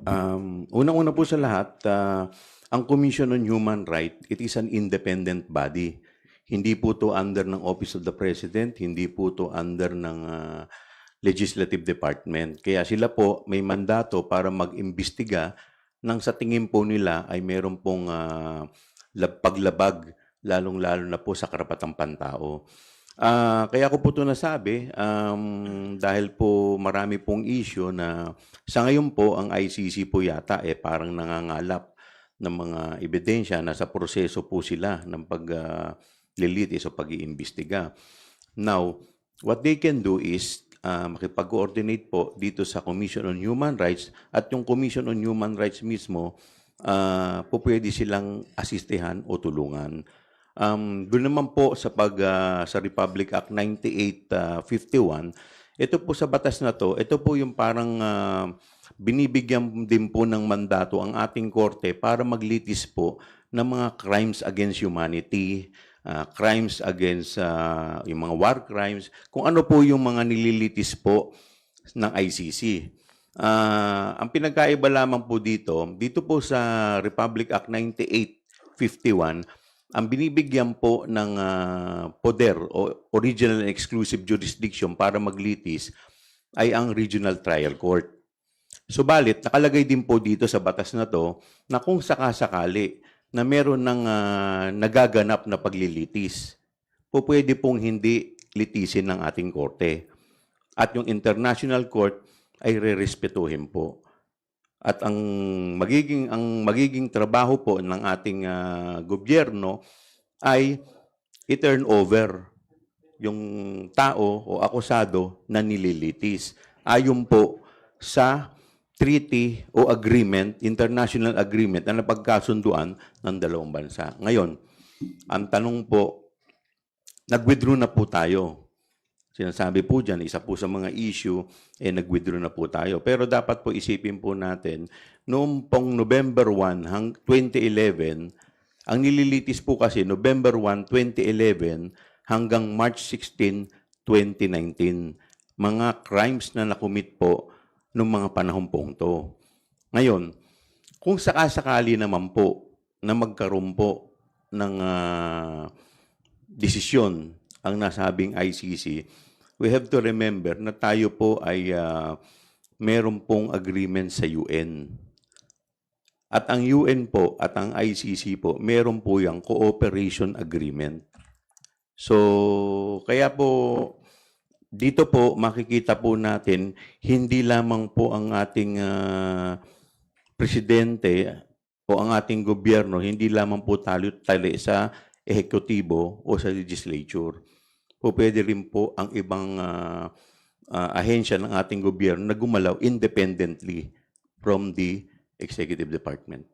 Um, unang-una po sa lahat, ah, ang Commission on Human Rights, it is an independent body. Hindi po to under ng Office of the President, hindi po to under ng ah, Legislative Department. Kaya sila po may mandato para mag-imbestiga nang sa tingin po nila ay meron pong lab- paglabag lalong-lalo na po sa karapatang pantao. Ah, kaya ko po ito nasabi um, dahil po marami pong issue na sa ngayon po ang ICC po yata eh parang nangangalap ng mga ebidensya na sa proseso po sila ng pag ah, lilitis o pag-iimbestiga. Now, what they can do is ah, makipag-coordinate po dito sa Commission on Human Rights at yung Commission on Human Rights mismo ah, po pwede silang asistehan o tulungan. Um, doon naman po sa pag ah, sa Republic Act 9851, ito po sa batas na to, ito po yung parang ah, binibigyan din po ng mandato ang ating korte para maglitis po ng mga crimes against humanity, ah, crimes against ah, yung mga war crimes, kung ano po yung mga nililitis po ng ICC. Ah, ang pinagkaiba lamang po dito, dito po sa Republic Act 9851, ang binibigyan po ng ah, poder o original and exclusive jurisdiction para maglitis ay ang Regional Trial Court. Subalit, nakalagay din po dito sa batas na to na kung sakasakali na meron ng ah, nagaganap na paglilitis, po pwede pong hindi litisin ng ating korte. At yung International Court ay rerespetuhin po. At ang magiging ang magiging trabaho po ng ating ah, gobyerno ay i-turn over yung tao o akusado na nililitis. Ayon po sa treaty o agreement, international agreement na napagkasunduan ng dalawang bansa. Ngayon, ang tanong po, nag-withdraw na po tayo. Sinasabi po dyan, isa po sa mga issue, eh nag-withdraw na po tayo. Pero dapat po isipin po natin, noong pong November 1 hang 2011, ang nililitis po kasi November 1, 2011 hanggang March 16, 2019. Mga crimes na nakumit po noong mga panahon pong to. Ngayon, kung sakasakali naman po na magkaroon po ng ah, desisyon ang nasabing ICC, we have to remember na tayo po ay ah, meron pong agreement sa UN. At ang UN po at ang ICC po, meron po yung cooperation agreement. So, kaya po, dito po makikita po natin, hindi lamang po ang ating ah, presidente o ang ating gobyerno, hindi lamang po talo tali sa ehekutibo o sa legislature. Po pwede rin po ang ibang ah, ah, ahensya ng ating gobyerno na gumalaw independently from the executive department.